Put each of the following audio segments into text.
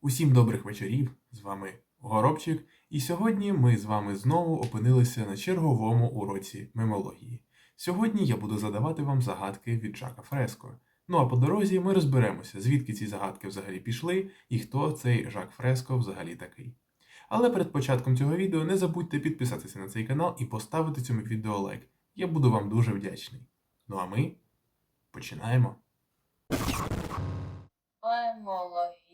Усім добрих вечорів! З вами Горобчик, і сьогодні ми з вами знову опинилися на черговому уроці мемології. Сьогодні я буду задавати вам загадки від Жака Фреско. Ну а по дорозі ми розберемося, звідки ці загадки взагалі пішли і хто цей Жак Фреско взагалі такий. Але перед початком цього відео не забудьте підписатися на цей канал і поставити цьому відео лайк. Я буду вам дуже вдячний. Ну а ми починаємо. Мемологія.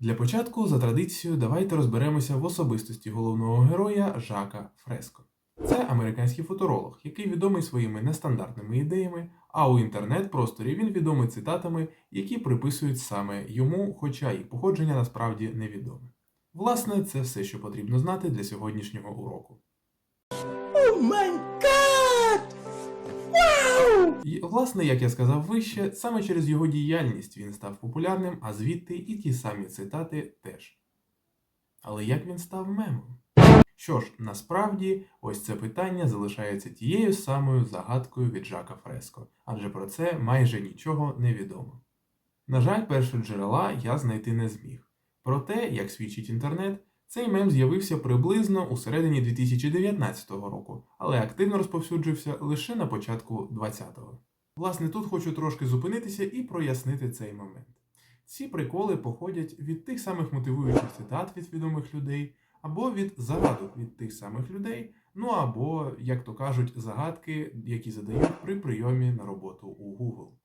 Для початку, за традицією, давайте розберемося в особистості головного героя Жака Фреско. Це американський футуролог, який відомий своїми нестандартними ідеями, а у інтернет-просторі він відомий цитатами, які приписують саме йому, хоча їх походження насправді невідоме. Власне, це все, що потрібно знати для сьогоднішнього уроку. Oh! І, власне, як я сказав вище, саме через його діяльність він став популярним, а звідти і ті самі цитати теж. Але як він став мемом? Що ж, насправді, ось це питання залишається тією самою загадкою від Жака Фреско, адже про це майже нічого не відомо. На жаль, першого джерела я знайти не зміг. Проте, як свідчить інтернет, цей мем з'явився приблизно у середині 2019 року, але активно розповсюджився лише на початку 20-го. Власне, тут хочу трошки зупинитися і прояснити цей момент. Ці приколи походять від тих самих мотивуючих цитат від відомих людей, або від загадок від тих самих людей, ну або, як то кажуть, загадки, які задають при прийомі на роботу у Google.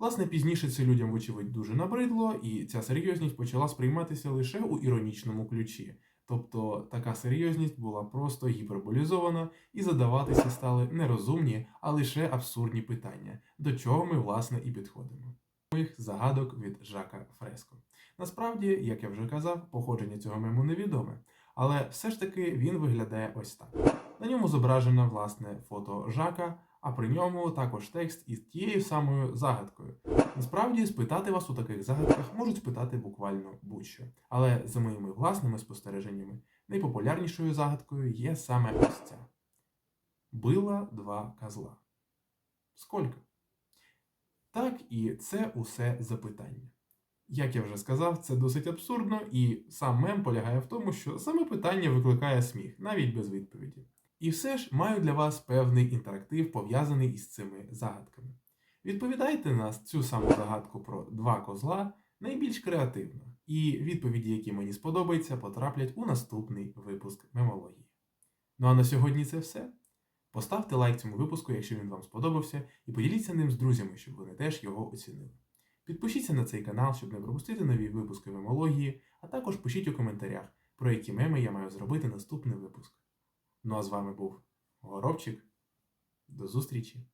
Власне, пізніше це людям, вочевидь, дуже набридло, і ця серйозність почала сприйматися лише у іронічному ключі. Тобто така серйозність була просто гіперболізована і задаватися стали не розумні, а лише абсурдні питання, до чого ми, власне, і підходимо. Моїх загадок від Жака Фреско. Насправді, як я вже казав, походження цього мему невідоме, але все ж таки він виглядає ось так. На ньому зображено власне фото Жака, а при ньому також текст із тією самою загадкою. Насправді, спитати вас у таких загадках можуть спитати буквально будь-що. Але за моїми власними спостереженнями, найпопулярнішою загадкою є саме ось ця. Била два козла. Сколько? Так, і це усе запитання. Як я вже сказав, це досить абсурдно, і сам мем полягає в тому, що саме питання викликає сміх, навіть без відповіді. І все ж маю для вас певний інтерактив, пов'язаний із цими загадками. Відповідайте на цю саму загадку про два козла найбільш креативно, і відповіді, які мені сподобаються, потраплять у наступний випуск мемології. Ну а на сьогодні це все. Поставте лайк цьому випуску, якщо він вам сподобався, і поділіться ним з друзями, щоб вони теж його оцінили. Підпишіться на цей канал, щоб не пропустити нові випуски мемології, а також пишіть у коментарях, про які меми я маю зробити наступний випуск. Ну а з вами був Горобчик. До зустрічі!